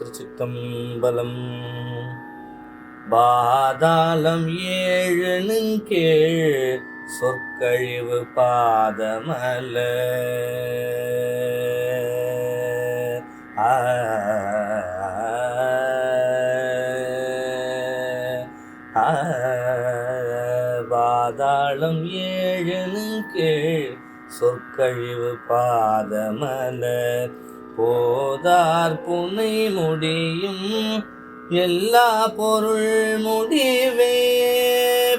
திருச்சித்தம்பலம் பாதாளம் ஏழுனும் கீழ் சொற்கழிவு பாதமல. பாதாளம் ஏழுனும் கீழ் சொற்கழிவு பாதமலர் போதார் புனை முடியும். எல்லா பொருள் முடிவே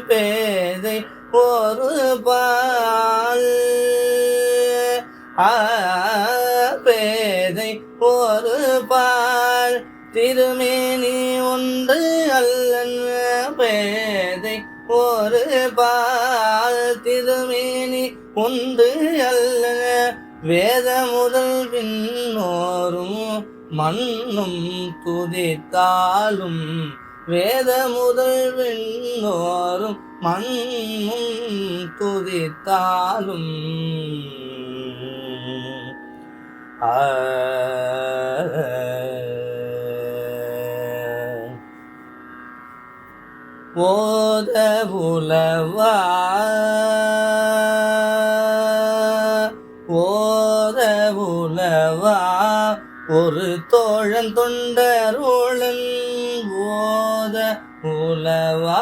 பேதை ஒரு பால். பேதை ஒரு பால். திருமேனி ஒன்று அல்லன் பேதை ஒரு பால். திருமேனி ஒன்று அல்ல வேத முதல் பின்னோரும் மண்ணும் துதித்தாலும் வேத முதல் பின்னோரும் மண்ணும் துதித்தாலும் ஆ ஓத புலவா போத உலவா ஒரு தோழன் தொண்டரோழன் ஓத உலவா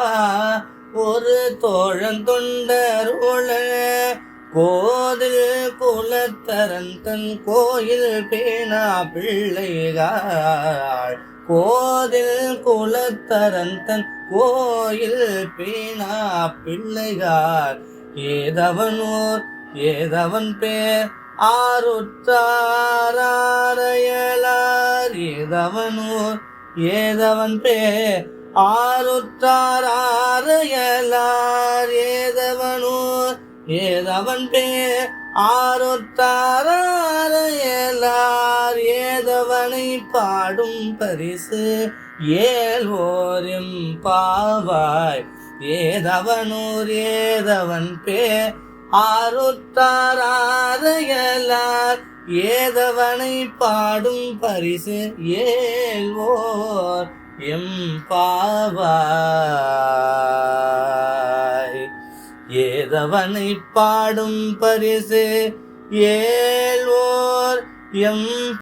ஒரு தோழன் தொண்டருள கோதில் குலத்தரன் தன் கோயில் பேணா பிள்ளைகாள் கோதில் குலத்தரன் தன் கோயில் பேணா பிள்ளைகார் ஏதவனூர் ஏதவன் பேர் ஆருற்றாரையலார் ஏதவனூர் ஏதவன் பேர். ஆருற்றாரையலார் ஏதவனூர் ஏதவன் பேர். ஆருற்றாரையலார் ஏதவனை பாடும் பரிசு. ஏல்வோரும் பாவாய் ஏதவனூர் ஏதவன் பேர். ஆருத்தாராரையலார் ஏதவனை பாடும் பரிசு ஏல்வோர் எம் பாவாய். ஏதவனை பாடும் பரிசு ஏல்வோர் எம்